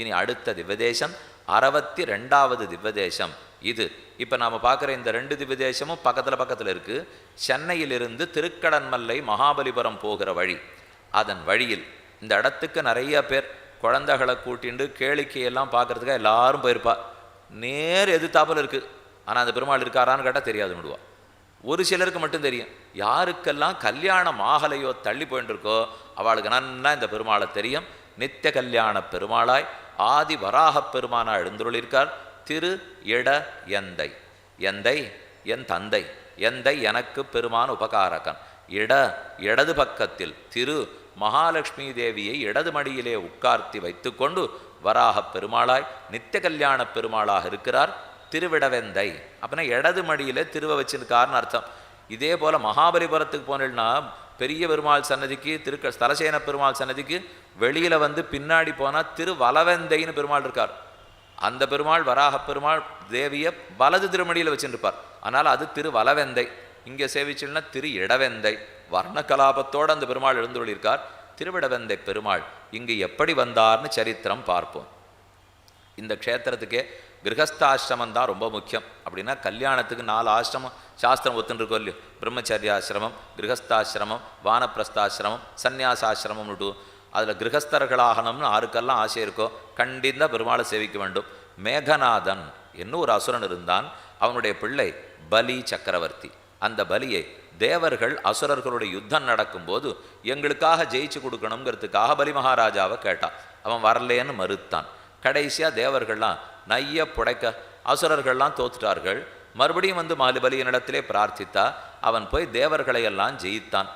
இனி அடுத்த திவ்யதேசம் அறுபத்தி ரெண்டாவது திவ்யதேசம் இது. இப்போ நாம் பார்க்குற இந்த ரெண்டு திவ்யதேசமும் பக்கத்தில் பக்கத்தில் இருக்குது சென்னையிலிருந்து திருக்கடன்மல்லை மகாபலிபுரம் போகிற வழி. அதன் வழியில் இந்த இடத்துக்கு நிறைய பேர் குழந்தைகளை கூட்டிண்டு கேளிக்கையெல்லாம் பார்க்கறதுக்காக எல்லாரும் போயிருப்பா. நேர் எதிர்த்தாப்புல இருக்குது ஆனால் அந்த பெருமாள் இருக்காரான்னு கேட்டால் தெரியாது விடுவா ஒரு சிலருக்கு மட்டும் தெரியும். யாருக்கெல்லாம் கல்யாணம் ஆகலையோ தள்ளி போயின்னு இருக்கோ அவளுக்கு நன்னா இந்த பெருமாளை தெரியும். நித்திய கல்யாண பெருமாளாய் ஆதி வராகப் பெருமானா எழுந்துள்ளிருக்கார் திரு இட எந்தை. எந்தை என் தந்தை. எந்தை எனக்கு பெருமான் உபகாரகன். இட இடது பக்கத்தில் திரு மகாலட்சுமி தேவியை இடது மடியிலே உட்கார்த்தி வைத்துக்கொண்டு வராகப் பெருமாளாய் நித்திய கல்யாண பெருமாளாக இருக்கிறார். திருவிடவெந்தை. அப்படின்னா இடது மடியில திருவ வச்சிருக்காருன்னு அர்த்தம். இதே போல் மகாபலிபுரத்துக்கு போனேன்னா பெரிய பெருமாள் சன்னதிக்கு திரு ஸ்தலசேன பெருமாள் சன்னதிக்கு வெளியில வந்து பின்னாடி போனா திருவலவந்தைன்னு பெருமாள் இருக்கார். அந்த பெருமாள் வராக பெருமாள் தேவியை வலது திருமடியில் வச்சுருப்பார். ஆனால் அது திரு வலவெந்தை. இங்கே சேவிச்சுன்னா திரு இடவெந்தை. வர்ண கலாபத்தோடு அந்த பெருமாள் எழுந்துள்ளிருக்கார் திருவிடவெந்தை பெருமாள் இங்கு எப்படி வந்தார்னு சரித்திரம் பார்ப்போம். இந்த க்ஷேத்திரத்துக்கே கிரகஸ்தாசிரமம் தான் ரொம்ப முக்கியம். அப்படின்னா கல்யாணத்துக்கு நாலு ஆசிரமம் சாஸ்திரம் ஒத்துருக்கோம் இல்லையோ? பிரம்மச்சரியாசிரமம் கிரகஸ்தாசிரமம் வானப்பிரஸ்தாசிரமம் சந்நியாசாசிரமம்னுட்டு அதில் கிரகஸ்தர்களாகணும்னு ஆருக்கெல்லாம் ஆசை இருக்கோ கண்டிந்த பெருமாளை சேவிக்க வேண்டும். மேகநாதன் என்னும் ஒரு அசுரன் இருந்தான்? அவனுடைய பிள்ளை பலி சக்கரவர்த்தி. அந்த பலியை தேவர்கள் அசுரர்களுடைய யுத்தம் நடக்கும்போது எங்களுக்காக ஜெயிச்சு கொடுக்கணுங்கிறதுக்காக பலி மகாராஜாவை கேட்டான். அவன் வரலேன்னு மறுத்தான். கடைசியாக தேவர்கள்லாம் நைய புடைக்க அசுரர்கள்லாம் தோத்துட்டார்கள். மறுபடியும் வந்து மாலிபலியனிடத்திலே பிரார்த்தித்தா அவன் போய் தேவர்களையெல்லாம் ஜெயித்தான்.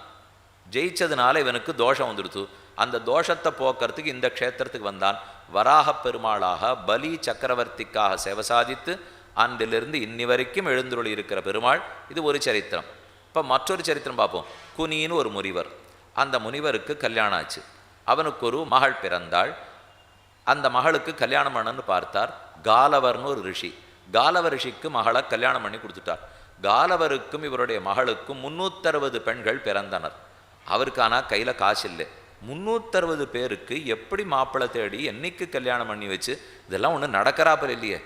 ஜெயிச்சதுனால இவனுக்கு தோஷம் வந்துடுத்து. அந்த தோஷத்தை போக்குறதுக்கு இந்த க்ஷேத்திரத்துக்கு வந்தான். வராகப் பெருமாளாக பலி சக்கரவர்த்திக்காக சேவை சாதித்து அன்றிலிருந்து இன்னி வரைக்கும் எழுந்துருளி இருக்கிற பெருமாள் இது ஒரு சரித்திரம். இப்போ மற்றொரு சரித்திரம் பார்ப்போம். குனின்னு ஒரு முனிவர். அந்த முனிவருக்கு கல்யாணம் ஆச்சு. அவனுக்கு ஒரு மகள் பிறந்தாள். அந்த மகளுக்கு கல்யாணம் பண்ணன்னு பார்த்தார். காலவர்னு ஒரு ரிஷி. காலவ ரிஷிக்கு மகளை கல்யாணம் பண்ணி கொடுத்துட்டார். காலவருக்கும் இவருடைய மகளுக்கும் முன்னூத்தறுபது பெண்கள் பிறந்தனர். அவருக்கு ஆனால் கையில் காசு இல்லை. முந்நூற்றறுபது பேருக்கு எப்படி மாப்பிள்ளை தேடி என்னைக்கு கல்யாணம் பண்ணி வச்சு இதெல்லாம் ஒன்று நடக்கிறாப்பல் இல்லையே.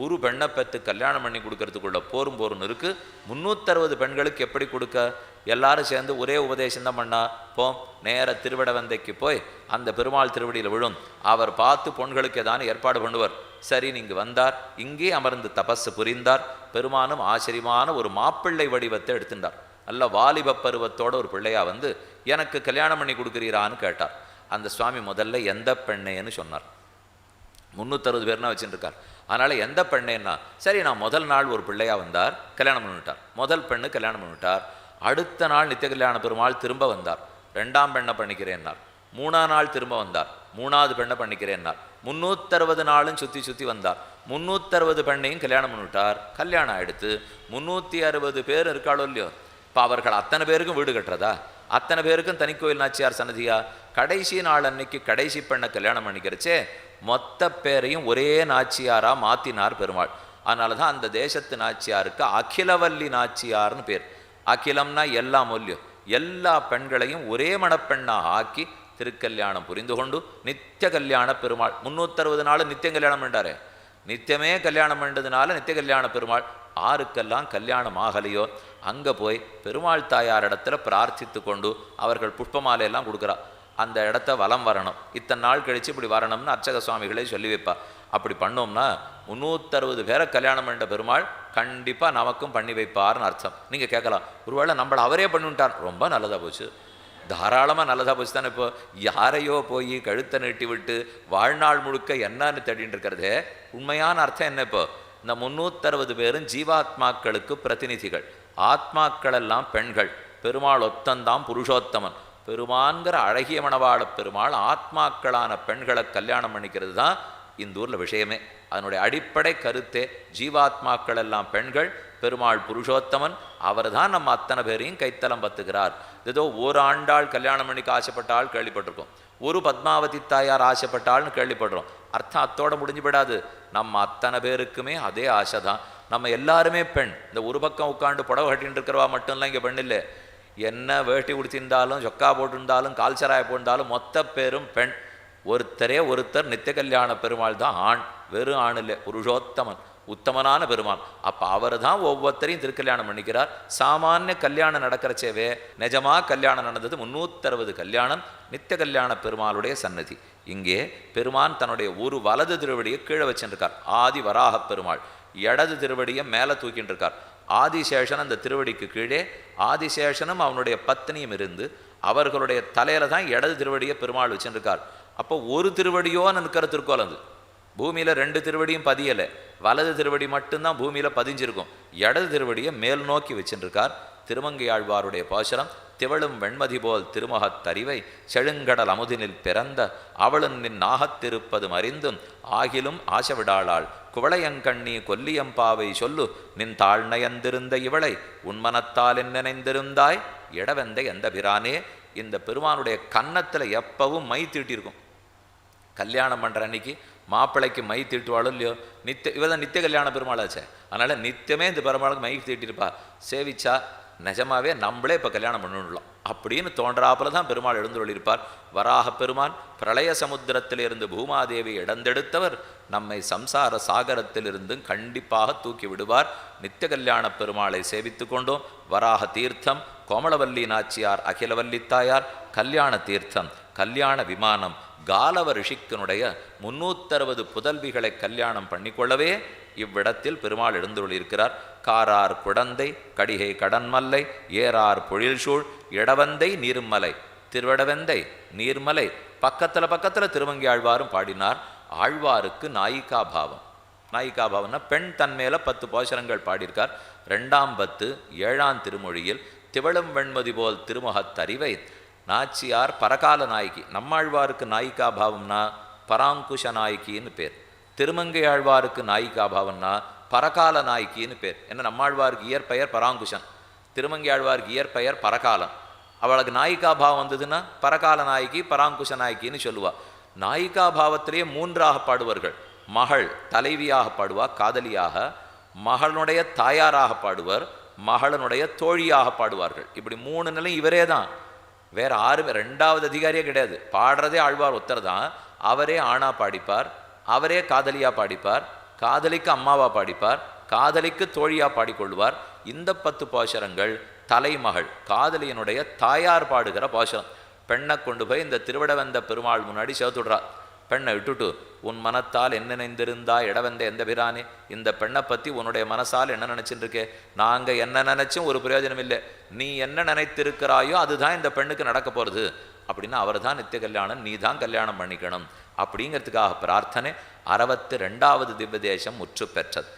ஒரு பெண்ணை பெற்று கல்யாணம் பண்ணி கொடுக்கறதுக்குள்ள போரும் போரும்னு இருக்கு. முந்நூற்றறுபது பெண்களுக்கு எப்படி கொடுக்க? எல்லாரும் சேர்ந்து ஒரே உபதேசம் தான் பண்ணா போம் நேர திருவிடவந்தைக்கு போய் அந்த பெருமாள் திருவடியில் விழும். அவர் பார்த்து பொண்களுக்கு ஏதானு ஏற்பாடு பண்ணுவார். சரி நீங்க வந்தார். இங்கே அமர்ந்து தபஸ் புரிந்தார். பெருமானும் ஆச்சரியமான ஒரு மாப்பிள்ளை வடிவத்தை எடுத்துட்டார் நல்ல வாலிப பருவத்தோட ஒரு பிள்ளையா வந்து எனக்கு கல்யாணம் பண்ணி கொடுக்குறீரான்னு கேட்டார். அந்த சுவாமி முதல்ல எந்த பெண்ணேன்னு சொன்னார். முந்நூற்றறுபது பேர்னா வச்சுட்டுருக்கார் அதனால் எந்த பெண்ணேன்னா சரி நான் முதல் நாள் ஒரு பிள்ளையாக வந்தார் கல்யாணம் பண்ணிவிட்டார் முதல் பெண்ணு கல்யாணம் பண்ணிவிட்டார் அடுத்த நாள் நித்திய கல்யாண பெருமாள் திரும்ப வந்தார். ரெண்டாம் பெண்ணை பண்ணிக்கிறேன்னார். மூணாம் நாள் திரும்ப வந்தார். மூணாவது பெண்ணை பண்ணிக்கிறேன்னார். முந்நூற்றறுபது நாளும் சுற்றி சுற்றி வந்தார். முந்நூற்றறுபது பெண்ணையும் கல்யாணம் பண்ணிவிட்டார் கல்யாணம் ஆயிடுத்து முந்நூற்றி அறுபது பேர் இருக்காளோ இல்லையோ? இப்போ அவர்கள் அத்தனை பேருக்கும் வீடு கட்டுறதா? அத்தனை பேருக்கும் தனிக்கோயில் நாச்சியார் சன்னதியா? கடைசி நாள் அன்னைக்கு கடைசி பெண்ணை கல்யாணம் பண்ணிக்கிறச்சே மொத்த பேரையும் ஒரே நாச்சியாரா மாத்தினார் பெருமாள். அதனால தான் அந்த தேசத்து நாச்சியாருக்கு அகிலவல்லி நாச்சியார்னு பேர். அகிலம்னா எல்லா மூல்யம் எல்லா பெண்களையும் ஒரே மணப்பெண்ணாக ஆக்கி திருக்கல்யாணம் புரிந்து கொண்டு நித்திய கல்யாண பெருமாள். முந்நூற்றறுபது நாள் நித்தியம் கல்யாணம் பண்ணாரே நித்தியமே கல்யாணம் பண்ணதுனால நித்திய கல்யாண பெருமாள். ஆருக்கெல்லாம் கல்யாணம் ஆகலையோ அங்கே போய் பெருமாள் தாயார் இடத்துல பிரார்த்தித்து கொண்டு அவர்கள் புஷ்பமாலையெல்லாம் கொடுக்குறா. அந்த இடத்த வலம் வரணும். இத்தனை நாள் கழித்து இப்படி வரணும்னு அர்ச்சக சுவாமிகளே சொல்லி வைப்பா. அப்படி பண்ணோம்னா முந்நூற்றறுபது பேரை கல்யாணம் பண்ணிட்ட பெருமாள் கண்டிப்பாக நமக்கும் பண்ணி வைப்பார்னு அர்த்தம். நீங்கள் கேட்கலாம் ஒருவேளை நம்மளை அவரே பண்ணிவிட்டார். ரொம்ப நல்லதாக போச்சு. தாராளமாக நல்லதாக போச்சு தானே இப்போ. யாரையோ போய் கழுத்தை நீட்டி விட்டு வாழ்நாள் முழுக்க என்னன்னு தேடின்னு இருக்கிறதே. உண்மையான அர்த்தம் என்ன இப்போ? இந்த முந்நூற்றறுபது பேரும் ஜீவாத்மாக்களுக்கு பிரதிநிதிகள். ஆத்மாக்களெல்லாம் பெண்கள். பெருமாள் ஒத்தந்தான் புருஷோத்தமன். பெருமான்கிற அழகிய மணவாள பெருமாள் ஆத்மாக்களான பெண்களை கல்யாணம் பண்ணிக்கிறது தான் இந்த ஊரில் விஷயமே. அதனுடைய அடிப்படை கருத்தே ஜீவாத்மாக்கள் எல்லாம் பெண்கள் பெருமாள் புருஷோத்தமன் அவர் தான் நம்ம அத்தனை பேரையும் கைத்தலம் பத்துகிறார். ஏதோ ஒரு ஆண்டாள் கல்யாணம் பண்ணிக்க ஆசைப்பட்டாள் கேள்விப்பட்டிருக்கோம். ஒரு பத்மாவதி தாயார் ஆசைப்பட்டாள்னு கேள்விப்படுறோம். அர்த்தம் அத்தோடு முடிஞ்சு விடாது நம்ம அத்தனை பேருக்குமே அதே ஆசை தான். நம்ம எல்லாருமே பெண். இந்த ஒரு பக்கம் உட்காந்து புடவை கட்டின்னு இருக்கிறவா மட்டும்லாம் இங்கே பெண் இல்லை. என்ன வேட்டி உடுத்திருந்தாலும் சொக்கா போட்டிருந்தாலும் கால்சராய போட்டிருந்தாலும் மொத்த பேரும் பெண். ஒருத்தரே ஒருத்தர் நித்திய கல்யாண பெருமாள் தான் ஆண். வெறும் ஆண் இல்லை புருஷோத்தமன். உத்தமனான பெருமாள் அப்போ அவர் தான் ஒவ்வொருத்தரையும் திருக்கல்யாணம் பண்ணிக்கிறார். சாமானிய கல்யாணம் நடக்கிறச்சேவே நிஜமாக கல்யாணம் நடந்தது முந்நூற்றறுபது கல்யாணம் நித்திய கல்யாண பெருமாளுடைய சன்னதி இங்கே பெருமான் தன்னுடைய ஒரு வலது திருவடியை கீழே வச்சுருக்கார் ஆதி வராக பெருமாள். இடது திருவடியை மேலே தூக்கிட்டு இருக்கார் ஆதிசேஷன் அந்த திருவடிக்கு கீழே ஆதிசேஷனும் அவனுடைய பத்னியும் இருந்து அவர்களுடைய தலையில தான் இடது திருவடியை பெருமாள் வச்சுருக்கார் அப்போ ஒரு திருவடியோ நிற்கிற திருக்கோலம் அது பூமியில் ரெண்டு திருவடியும் பதியலை. வலது திருவடி மட்டும்தான் பூமியில பதிஞ்சிருக்கும். இடது திருவடியை மேல் நோக்கி வச்சுருக்கார் திருமங்கையாழ்வாருடைய பாசுரம் திவளும் வெண்மதி போல் திருமகத்தறிவை செழுங்கடல் அமுதினில் பிறந்த அவளும் நின் நாகத்திருப்பதும் அறிந்தும் ஆகிலும் ஆசவிடாளாள். குவளையங்கண்ணி கொல்லியம்பாவை சொல்லு நின் தாழ்நயந்திருந்த இவளை உன்மனத்தால் நினைந்திருந்தாய்? இடவெந்த எந்த பிரானே இந்த பெருமானுடைய கன்னத்தில் எப்பவும் மை தீட்டியிருக்கும் கல்யாணம் பண்ணுற அன்னைக்கு மாப்பிள்ளைக்கு மை தீட்டுவாளோ இல்லையோ நித்திய இவ தான் நித்திய கல்யாண பெருமாளாச்சே. அதனால் நித்தியமே இந்த பெருமாளுக்கு மை தீட்டிருப்பா. சேவிச்சா நிஜமாவே நம்மளே இப்போ கல்யாணம் பண்ணணும்லாம். அப்படின்னு தோன்றாப்பில் தான் பெருமாள் எழுந்துள்ளிருப்பார் வராக பெருமான் பிரளய சமுத்திரத்திலிருந்து பூமாதேவி இடந்தெடுத்தவர் நம்மை சம்சார சாகரத்திலிருந்தும் கண்டிப்பாக தூக்கி விடுவார். நித்திய கல்யாண பெருமாளை சேவித்து கொண்டோம். வராக தீர்த்தம் கோமளவல்லி நாச்சியார் அகிலவல்லி தாயார் கல்யாண தீர்த்தம் கல்யாண விமானம் காலவ ரிஷிக்கனுடைய முன்னூத்தறுபது புதல்விகளை கல்யாணம் பண்ணிக்கொள்ளவே இவ்விடத்தில் பெருமாள் எழுந்துள்ளிருக்கிறார் காரார் குடந்தை கடிகை கடன்மல்லை ஏறார் பொழில்சூழ் இடவந்தை நீர்மலை திருவடவெந்தை நீர்மலை பக்கத்தில் பக்கத்தில் திருவங்கி ஆழ்வாரும் பாடினார். ஆழ்வாருக்கு நாயிகா பாவம். நாயிகா பாவம்னா பெண் தன்மேல பத்து போஷரங்கள் பாடியிருக்கார். ரெண்டாம் பத்து ஏழாம் திருமொழியில் திவளும் வெண்மதி போல் திருமுகத்தறிவை நாச்சியார் பரகால நாயகி. நம்மாழ்வாருக்கு நாயிகா பாவம்னா பராங்குஷ நாயகின்னு பேர். திருமங்கை ஆழ்வாருக்கு நாயிகா பாவம்னா பரகால நாயகின்னு பேர். என்ன நம்மாழ்வாருக்கு இயற்பெயர் பராங்குஷன். திருமங்கை ஆழ்வாருக்கு இயற்பெயர் பரகாலம். அவளுக்கு நாயிகா பாவம் வந்ததுன்னா பரகால நாயகி பராங்குஷ நாயகின்னு சொல்லுவா. நாயிகா பாவத்திலேயே மூன்றாக பாடுவார்கள். மகள் தலைவியாக பாடுவா காதலியாக. மகளுடைய தாயாராக பாடுவர் மகளனுடைய தோழியாக பாடுவார்கள். இப்படி மூணு நிலை இவரே தான். வேற ஆறுமே ரெண்டாவது அதிகாரியே கிடையாது. பாடுறதே ஆழ்வார் ஒருத்தர் தான். அவரே ஆணா பாடிப்பார் அவரே காதலியா பாடிப்பார் காதலிக்கு அம்மாவா பாடிப்பார் காதலிக்கு தோழியா பாடிக்கொள்வார் இந்த பத்து பாசுரங்கள் தலைமகள் காதலியனுடைய தாயார் பாடுகிற பாசுரம். பெண்ணை கொண்டு போய் இந்த திருவிடவந்த பெருமாள் முன்னாடி சேர்த்துடுறார் பெண்ணை விட்டுட்டு உன் மனத்தால் என்ன நினைந்திருந்தா இடவந்த எந்த பிரானே இந்த பெண்ணை பற்றி உன்னுடைய மனசால் என்ன நினைச்சிட்டு இருக்கே நாங்கள் என்ன நினைச்சும் ஒரு பிரயோஜனம் இல்லை. நீ என்ன நினைத்திருக்கிறாயோ அதுதான் இந்த பெண்ணுக்கு நடக்க போகிறது அப்படின்னா அவர் தான் நித்திய கல்யாணம் நீ தான் கல்யாணம் பண்ணிக்கணும். அப்படிங்கிறதுக்காக பிரார்த்தனை அறுபத்தி ரெண்டாவது திவ்ய தேசம் முற்று பெற்றது.